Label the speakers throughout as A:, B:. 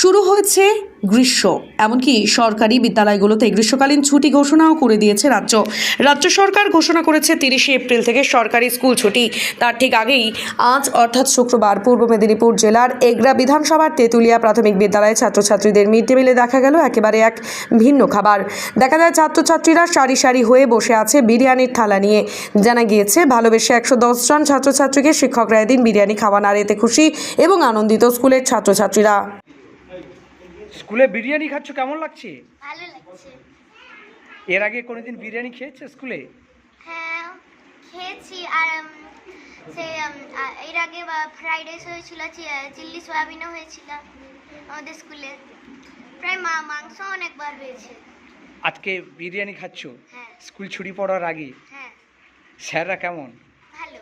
A: শুরু হয়েছে গ্রীষ্ম, এমনকি সরকারি বিদ্যালয়গুলোতে গ্রীষ্মকালীন ছুটি ঘোষণাও করে দিয়েছে রাজ্য। রাজ্য সরকার ঘোষণা করেছে তিরিশে এপ্রিল থেকে সরকারি স্কুল ছুটি। তার ঠিক আগেই আজ, অর্থাৎ শুক্রবার, পূর্ব মেদিনীপুর জেলার এগরা বিধানসভার তেঁতুলিয়া প্রাথমিক বিদ্যালয়ে ছাত্রছাত্রীদের মিড ডে মিলে দেখা গেল একেবারে এক ভিন্ন খাবার। দেখা যায় ছাত্রছাত্রীরা সারি সারি হয়ে বসে আছে বিরিয়ানির থালা নিয়ে। জানা গিয়েছে, ভালোবেসে একশো দশ জন ছাত্রছাত্রীকে শিক্ষকরা এদিন বিরিয়ানি খাওয়ান আর এতে খুশি এবং আনন্দিত স্কুলের ছাত্রছাত্রীরা।
B: স্কুলে বিরিয়ানি খাচ্ছ? কেমন লাগছে?
C: ভালো লাগছে।
B: এর আগে কোনোদিন বিরিয়ানি খেয়েছো স্কুলে?
C: হ্যাঁ খেয়েছি। আর সে এর আগে ফ্রাইড রাইস হয়েছিল চি- চিল্লি সয়াবিনও হয়েছিল আমাদের স্কুলে। প্রায় মা মাংস অনেকবার হয়েছে।
B: আজকে বিরিয়ানি খাচ্ছ?
C: হ্যাঁ।
B: স্কুল ছুটি পড়ার আগে?
C: হ্যাঁ।
B: স্যাররা কেমন?
C: ভালো।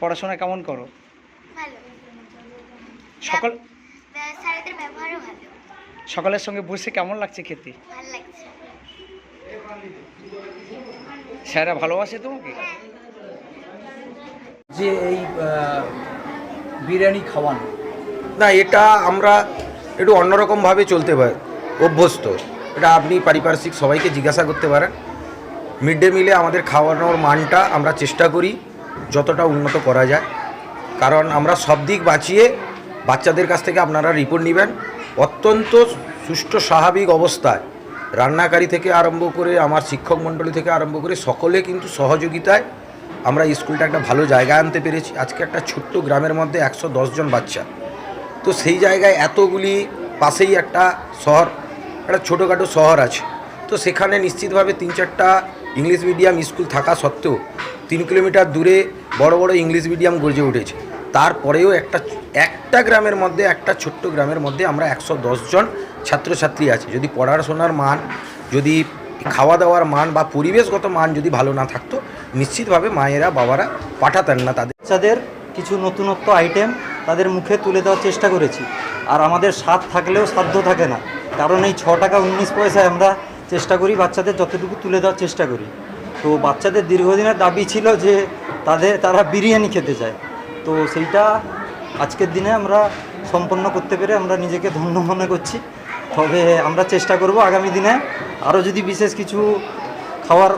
B: পড়াশোনা কেমন করো?
C: ভালো।
B: সকল
C: স্যারেদের ব্যবহারও ভালো।
B: সকলের সঙ্গে বসে কেমন লাগছে খেতে?
C: ভালো লাগছে।
B: স্যাররা ভালোবাসে তোমাকে?
C: হ্যাঁ।
D: যে এই বিরিয়ানি খাওয়ানো।
E: না এটা আমরা একটু অন্যরকমভাবে চলতে পারি অভ্যস্ত। এটা আপনি পারিপার্শ্বিক সবাইকে জিজ্ঞাসা করতে পারেন। মিড ডে মিলে আমাদের খাওয়ানোর মানটা আমরা চেষ্টা করি যতটা উন্নত করা যায়। কারণ আমরা সব দিক বাঁচিয়ে বাচ্চাদের কাছ থেকে আপনারা রিপোর্ট নেবেন। অত্যন্ত সুষ্ঠু স্বাভাবিক অবস্থায় রান্নাকারী থেকে আরম্ভ করে, আমার শিক্ষক মণ্ডলী থেকে আরম্ভ করে সকলে কিন্তু সহযোগিতায় আমরা স্কুলটা একটা ভালো জায়গায় আনতে পেরেছি। আজকে একটা ছোট্ট গ্রামের মধ্যে একশো জন বাচ্চা। তো সেই জায়গায় এতগুলি পাশেই একটা শহর, একটা ছোটোখাটো শহর আছে। তো সেখানে নিশ্চিতভাবে তিন চারটা ইংলিশ মিডিয়াম স্কুল থাকা সত্ত্বেও তিন কিলোমিটার দূরে বড় বড় ইংলিশ মিডিয়াম গড়ে উঠেছে। তারপরেও একটা একটা গ্রামের মধ্যে, একটা ছোট্ট গ্রামের মধ্যে আমরা একশো জন ছাত্রছাত্রী আছে। যদি পড়াশোনার মান, যদি খাওয়া দাওয়ার মান বা পরিবেশগত মান যদি ভালো না থাকতো, নিশ্চিতভাবে মায়েরা, বাবারা পাঠাতেন না তাদের।
D: বাচ্চাদের কিছু নতুনত্ব আইটেম তাদের মুখে তুলে দেওয়ার চেষ্টা করেছি। আর আমাদের স্বাদ থাকলেও সাধ্য থাকে না। কারণ এই ছ টাকা উনিশ পয়সায় আমরা চেষ্টা করি বাচ্চাদের যতটুকু তুলে দেওয়ার চেষ্টা করি। তো বাচ্চাদের দীর্ঘদিনের দাবি ছিল যে তাদের, তারা বিরিয়ানি খেতে চায়। তো সেইটা আজকের দিনে আমরা সম্পন্ন করতে পেরে আমরা নিজেকে ধন্য মনে করছি। তবে আমরা চেষ্টা করব আগামী দিনে আরও যদি বিশেষ কিছু খাওয়ার।